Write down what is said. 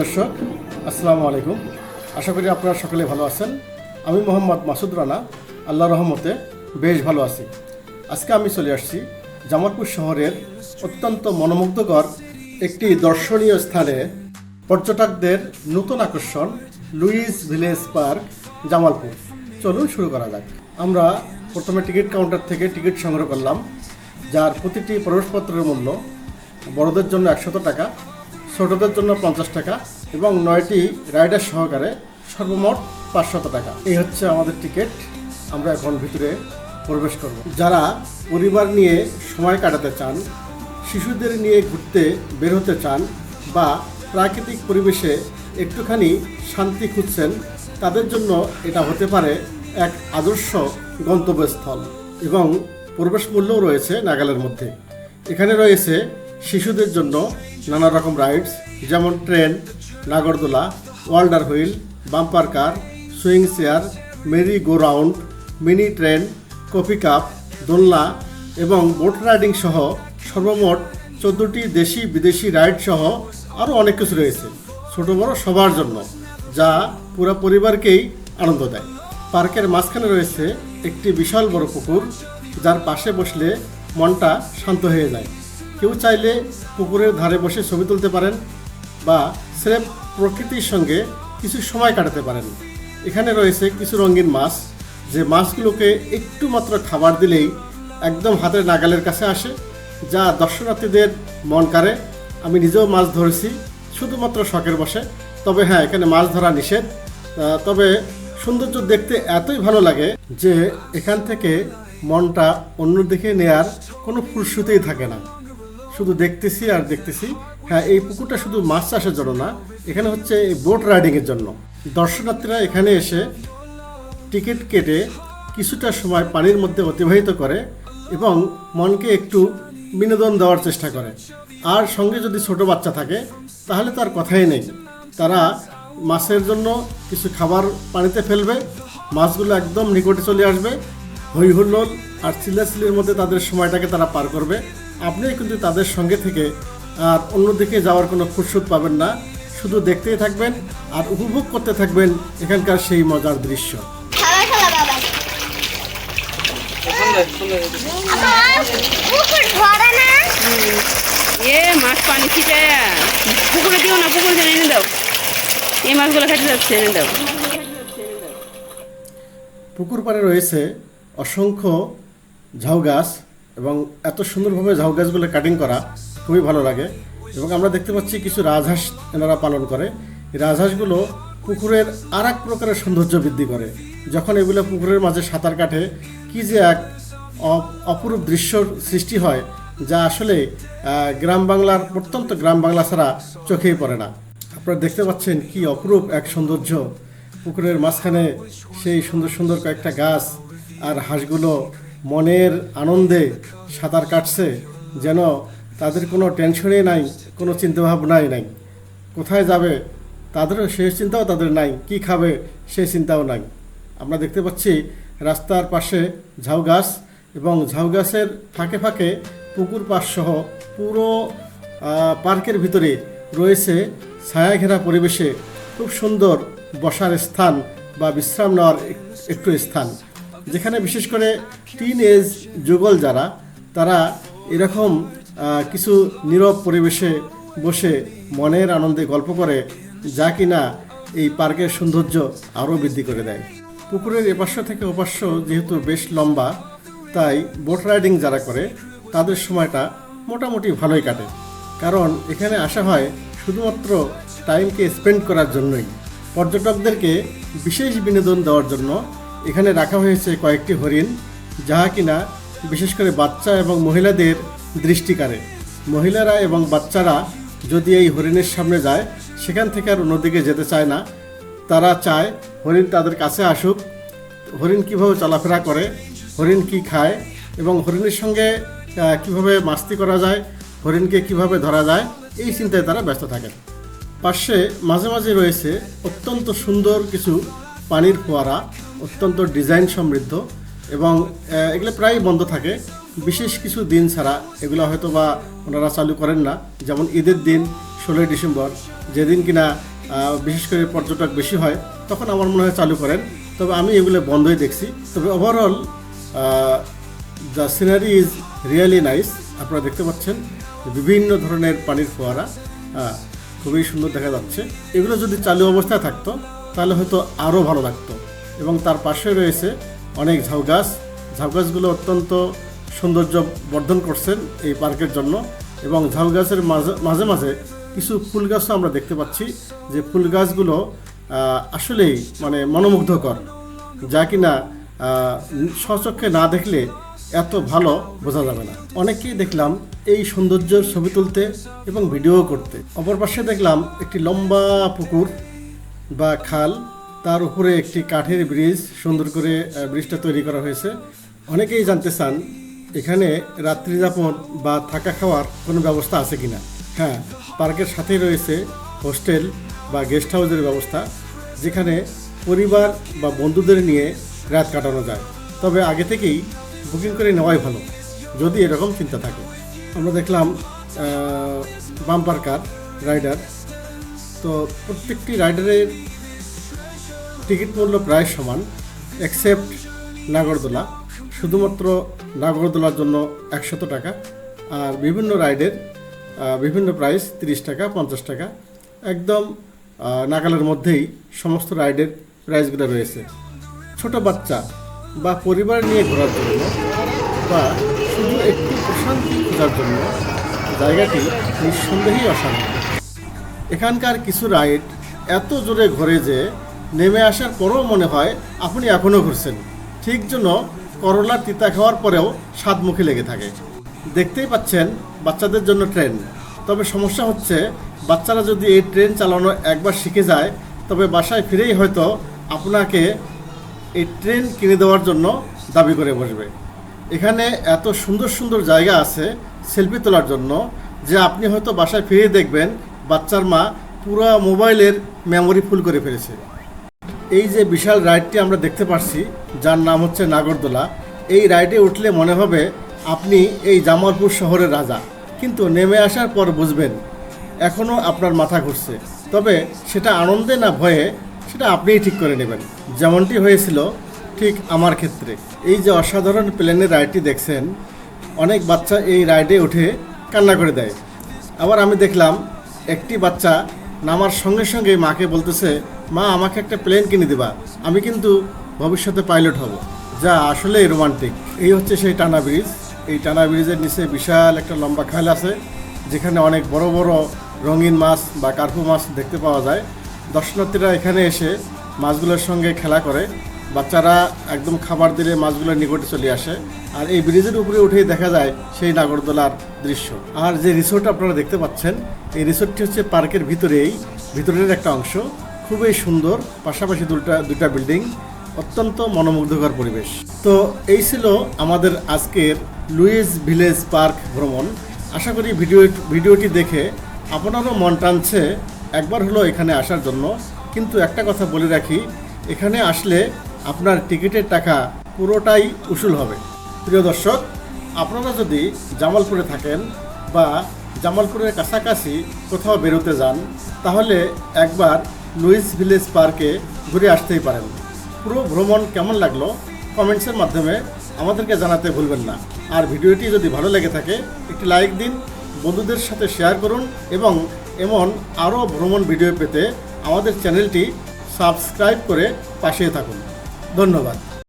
দর্শক আসসালামু আলাইকুম। আশা করি আপনারা সকলে ভালো আছেন। আমি মোহাম্মদ মাসুদ রানা, আল্লাহ রহমতে বেশ ভালো আছি। আজকে আমি চলে আসছি জামালপুর শহরের অত্যন্ত মনোমুগ্ধকর একটি দর্শনীয় স্থানে পর্যটকদের নতুন আকর্ষণ লুইস ভিলেজ পার্ক, জামালপুর। চলুন শুরু করা যাক। আমরা প্রথমে টিকিট কাউন্টার থেকে টিকিট সংগ্রহ করলাম, যার প্রতিটি প্রবেশপত্রের মূল্য বড়দের জন্য একশত টাকা। ছোটদের জন্য পঞ্চাশ টাকা এবং নয়টি রাইডার সহকারে সর্বমোট পাঁচশত টাকা। এই হচ্ছে আমাদের টিকিট। আমরা এখন ভিতরে প্রবেশ করব। যারা পরিবার নিয়ে সময় কাটাতে চান, শিশুদের নিয়ে ঘুরতে বের হতে চান বা প্রাকৃতিক পরিবেশে একটুখানি শান্তি খুঁজছেন, তাদের জন্য এটা হতে পারে এক আদর্শ গন্তব্যস্থল এবং প্রবেশ মূল্যও রয়েছে নাগালের মধ্যে। এখানে রয়েছে শিশুদের জন্য নানা রকম রাইডস যেমন ট্রেন নাগরদোলা wonder wheel bumper car swing chair merry go round mini train coffee cup দোলনা এবং বোট রাইডিং সহ সর্বমোট চোদ্দোটি দেশি বিদেশি রাইড সহ আরও অনেক কিছু রয়েছে। ছোট বড় সবার জন্য, যা পুরো পরিবারকেই আনন্দ দেয়। পার্কের মাঝখানে রয়েছে একটি বিশাল বড় পুকুর, যার পাশে বসলে মনটা শান্ত হয়ে যায়। কেউ চাইলে পুকুরের ধারে বসে ছবি তুলতে পারেন বা স্রেফ প্রকৃতির সঙ্গে কিছু সময় কাটাতে পারেন। এখানে রয়েছে কিছু রঙিন মাছ। যে মাছগুলোকে একটু মাত্র খাবার দিলেই একদম হাতের নাগালের কাছে আসে, যা দর্শনার্থীদের মন কাড়ে। আমি নিজেও মাছ ধরেছি, শুধুমাত্র শখের বসে তবে হ্যাঁ এখানে মাছ ধরা নিষেধ। তবে সৌন্দর্য দেখতে এতই ভালো লাগে যে এখান থেকে মনটা অন্যদিকে নেয়ার কোনো ফুরসুতেই থাকে না। শুধু দেখতেছি আর দেখতেছি। হ্যাঁ এই পুকুরটা শুধু মাছ চাষের জন্য না, এখানে হচ্ছে এই বোট রাইডিংয়ের জন্য। দর্শনার্থীরা এখানে এসে টিকিট কেটে কিছুটা সময় পানির মধ্যে অতিবাহিত করে এবং মনকে একটু বিনোদন দেওয়ার চেষ্টা করে। আর সঙ্গে যদি ছোট বাচ্চা থাকে, তাহলে তার কথাই নেই। তারা মাছের জন্য কিছু খাবার পানিতে ফেলবে, মাছগুলো একদম নিকটে চলে আসবে হই হুল্লোল আর চিল্লাচিল্লির মধ্যে তাদের সময়টাকে তারা পার করবে। আপনিও কিন্তু তাদের সঙ্গে থেকে আর অন্যদিকে যাওয়ার কোনো ফুরসত পাবেন না। শুধু দেখতেই থাকবেন আর উপভোগ করতে থাকবেন এখানকার সেই মজার দৃশ্য। এ মাছ পানি ছিটে। পুকুরে দিও না পুকুরে এনে দাও। এই মাছগুলো খেতে যাচ্ছে এনে দাও। পুকুর পাড়ে রয়েছে অসংখ্য ঝাউ গাছ। এবং এত সুন্দরভাবে ঝাউ গাছগুলো কাটিং করা খুবই ভালো লাগে। এবং আমরা দেখতে পাচ্ছি কিছু রাজহাঁস এনারা পালন করে। রাজহাঁসগুলো পুকুরের আর এক প্রকারের সৌন্দর্য বৃদ্ধি করে। যখন এগুলো পুকুরের মাঝে সাঁতার কাটে, কি যে এক অপরূপ দৃশ্যর সৃষ্টি হয়, যা আসলে গ্রাম বাংলার, প্রত্যন্ত গ্রাম বাংলা ছাড়া চোখেই পড়ে না। আপনারা দেখতে পাচ্ছেন কি অপরূপ এক সৌন্দর্য। পুকুরের মাঝখানে সেই সুন্দর সুন্দর কয়েকটা গাছ আর হাঁসগুলো মনের আনন্দে সাঁতার কাটছে, যেন তাদের কোনো টেনশনই নাই, কোনো চিন্তাভাবনাই নাই। কোথায় যাবে, তাদেরও সেই চিন্তাও তাদের নাই, কি খাবে সেই চিন্তাও নাই। আমরা দেখতে পাচ্ছি রাস্তার পাশে ঝাউ গাছ এবং ঝাউ গাছের ফাঁকে ফাঁকে পুকুর পাশ সহ পুরো পার্কের ভিতরে রয়েছে ছায়া ঘেরা পরিবেশে খুব সুন্দর বসার স্থান বা বিশ্রাম নেওয়ার একটু স্থান। যেখানে বিশেষ করে টিন এজ যুগল যারা, তারা এরকম কিছু নীরব পরিবেশে বসে মনের আনন্দে গল্প করে, যা কিনা এই পার্কের সৌন্দর্য আরও বৃদ্ধি করে দেয়। পুকুরের এপার্শ্ব থেকে ওপার্শ্ব যেহেতু বেশ লম্বা, তাই বোট রাইডিং যারা করে, তাদের সময়টা মোটামুটি ভালোই কাটে। কারণ এখানে আসা হয় শুধুমাত্র টাইমকে স্পেন্ড করার জন্যই। পর্যটকদেরকে বিশেষ বিনোদন দেওয়ার জন্য এখানে রাখা হয়েছে কয়েকটি হরিণ, যাহা কিনা বিশেষ করে বাচ্চা এবং মহিলাদের দৃষ্টি কাড়ে। মহিলারা এবং বাচ্চারা যদি এই হরিণের সামনে যায়, সেখান থেকে আর অন্যদিকে যেতে চায় না। তারা চায়, হরিণ তাদের কাছে আসুক। হরিণ কীভাবে চলাফেরা করে? হরিণ কি খায়? এবং হরিণের সঙ্গে কীভাবে মাস্তি করা যায়? হরিণকে কীভাবে ধরা যায়? এই চিন্তায় তারা ব্যস্ত থাকেন। পাশে মাঝে মাঝে রয়েছে অত্যন্ত সুন্দর কিছু পানির ফোয়ারা। অত্যন্ত ডিজাইন সমৃদ্ধ এবং এগুলো প্রায় বন্ধ থাকে। বিশেষ কিছু দিন ছাড়া এগুলো হয়তো বা ওনারা চালু করেন না। যেমন ঈদের দিন, ষোলোই ডিসেম্বর, যেদিন কিনা বিশেষ করে পর্যটক বেশি হয়, তখন আমার মনে হয় চালু করেন। তবে আমি এগুলো বন্ধই দেখছি। তবে overall the scenery is really nice আপনারা দেখতে পাচ্ছেন বিভিন্ন ধরনের পানির ফোয়ারা। খুবই সুন্দর দেখা যাচ্ছে। এগুলো যদি চালু অবস্থায় থাকতো, তাহলে হয়তো আরও ভালো লাগতো। এবং তার পাশে রয়েছে অনেক ঝাউ গাছ। ঝাউ গাছগুলো অত্যন্ত সৌন্দর্য বর্ধন করছেন এই পার্কের জন্য এবং ঝাউ গাছের মাঝে মাঝে মাঝে কিছু ফুল গাছও আমরা দেখতে পাচ্ছি যে ফুল গাছগুলো আসলেই মানে মনোমুগ্ধকর, যা কিনা স্বচক্ষে না দেখলে এত ভালো বোঝা যাবে না। অনেকেই দেখলাম এই সৌন্দর্যের ছবি তুলতে এবং ভিডিও করতে। অপর পাশে দেখলাম একটি লম্বা পুকুর বা খাল তার উপরে একটি কাঠের ব্রিজ সুন্দর করে ব্রিজটা তৈরি করা হয়েছে। অনেকেই জানতে চান, এখানে রাত্রি যাপন বা থাকা খাওয়ার কোনো ব্যবস্থা আছে কিনা? হ্যাঁ পার্কের সাথেই রয়েছে হোস্টেল বা গেস্ট হাউসের ব্যবস্থা, যেখানে পরিবার বা বন্ধুদের নিয়ে রাত কাটানো যায়। তবে আগে থেকেই বুকিং করে নেওয়াই ভালো, যদি এরকম চিন্তা থাকে। আমরা দেখলাম বাম্পার কার, রাইডার। তো প্রত্যেকটি রাইডারের টিকিট মূল্য প্রায় সমান এক্সেপ্ট নাগরদোলা। শুধুমাত্র নাগরদোলার জন্য একশত টাকা, আর বিভিন্ন রাইডের বিভিন্ন প্রাইস তিরিশ টাকা, পঞ্চাশ টাকা। একদম নাগালের মধ্যেই সমস্ত রাইডের প্রাইসগুলো রয়েছে। ছোট বাচ্চা বা পরিবার নিয়ে ঘোরার জন্য বা শুধু একটু প্রশান্তি খোঁজার জন্য জায়গাটি নিঃসন্দেহেই অসাধারণ। এখানকার কিছু রাইড এত জোরে ঘোরে যে নেমে আসার পরেও মনে হয় আপনি এখনও ঘুরছেন। ঠিক জন্য করলা তিতা খাওয়ার পরেও স্বাদ মুখে লেগে থাকে। দেখতেই পাচ্ছেন বাচ্চাদের জন্য ট্রেন। তবে সমস্যা হচ্ছে বাচ্চারা যদি এই ট্রেন চালানো একবার শিখে যায়, তবে বাসায় ফিরেই হয়তো আপনাকে এই ট্রেন কিনে দেওয়ার জন্য দাবি করে বসবে। এখানে এত সুন্দর সুন্দর জায়গা আছে সেলফি তোলার জন্য যে আপনি হয়তো বাসায় ফিরে দেখবেন বাচ্চার মা পুরো মোবাইলের মেমোরি ফুল করে ফেলেছে। এই যে বিশাল রাইডটি আমরা দেখতে পাচ্ছি যার নাম হচ্ছে নাগরদোলা, এই রাইডে উঠলে মনে হবে আপনি এই জামালপুর শহরের রাজা। কিন্তু নেমে আসার পর বুঝবেন এখনও আপনার মাথা ঘুরছে। তবে সেটা আনন্দে না ভয়ে সেটা আপনিই ঠিক করে নেবেন। যেমনটি হয়েছিল ঠিক আমার ক্ষেত্রে। এই যে অসাধারণ প্লেনের রাইডটি দেখছেন, অনেক বাচ্চা এই রাইডে উঠে কান্না করে দেয়। আবার আমি দেখলাম, একটি বাচ্চা নামার সঙ্গে সঙ্গে মাকে বলতেছে মা, আমাকে একটা প্লেন কিনে দিবা। আমি কিন্তু ভবিষ্যতে পাইলট হব। যা আসলেই রোমান্টিক এই হচ্ছে সেই টানা ব্রিজ এই টানা ব্রিজের নিচে বিশাল একটা লম্বা খাল আছে, যেখানে অনেক বড় বড় রঙিন মাছ বা কার্পু মাছ দেখতে পাওয়া যায়। দর্শনার্থীরা এখানে এসে মাছগুলোর সঙ্গে খেলা করে। বাচ্চারা একদম খাবার দিলে মাছগুলোর নিকটে চলে আসে। আর এই ব্রিজের উপরে উঠেই দেখা যায় সেই নাগরদোলার দৃশ্য। আর যে রিসোর্ট আপনারা দেখতে পাচ্ছেন, এই রিসোর্টটি হচ্ছে পার্কের ভিতরেই। ভিতরের একটা অংশ। খুবই সুন্দর, পাশাপাশি দুটা দুটা বিল্ডিং অত্যন্ত মনোমুগ্ধকর পরিবেশ। তো এই ছিল আমাদের আজকের লুইস ভিলেজ পার্ক ভ্রমণ। আশা করি ভিডিও, ভিডিওটি দেখে আপনারও মন টানছে একবার হলো এখানে আসার জন্য। কিন্তু একটা কথা বলে রাখি, এখানে আসলে আপনার টিকিটের টাকা পুরোটাই উসুল হবে। প্রিয় দর্শক, আপনারা যদি জামালপুরে থাকেন বা জামালপুরের কাছাকাছি কোথাও বেরোতে যান, তাহলে একবার লুইস ভিলেজ পার্কে ঘুরে আসতেই পারেন। পুরো ভ্রমণ কেমন লাগল কমেন্টসের মাধ্যমে আমাদেরকে জানাতে ভুলবেন না। আর ভিডিওটি যদি ভালো লেগে থাকে, একটি লাইক দিন, বন্ধুদের সাথে শেয়ার করুন এবং এমন আরও ভ্রমণ ভিডিও পেতে আমাদের চ্যানেলটি সাবস্ক্রাইব করে পাশে থাকুন। ধন্যবাদ।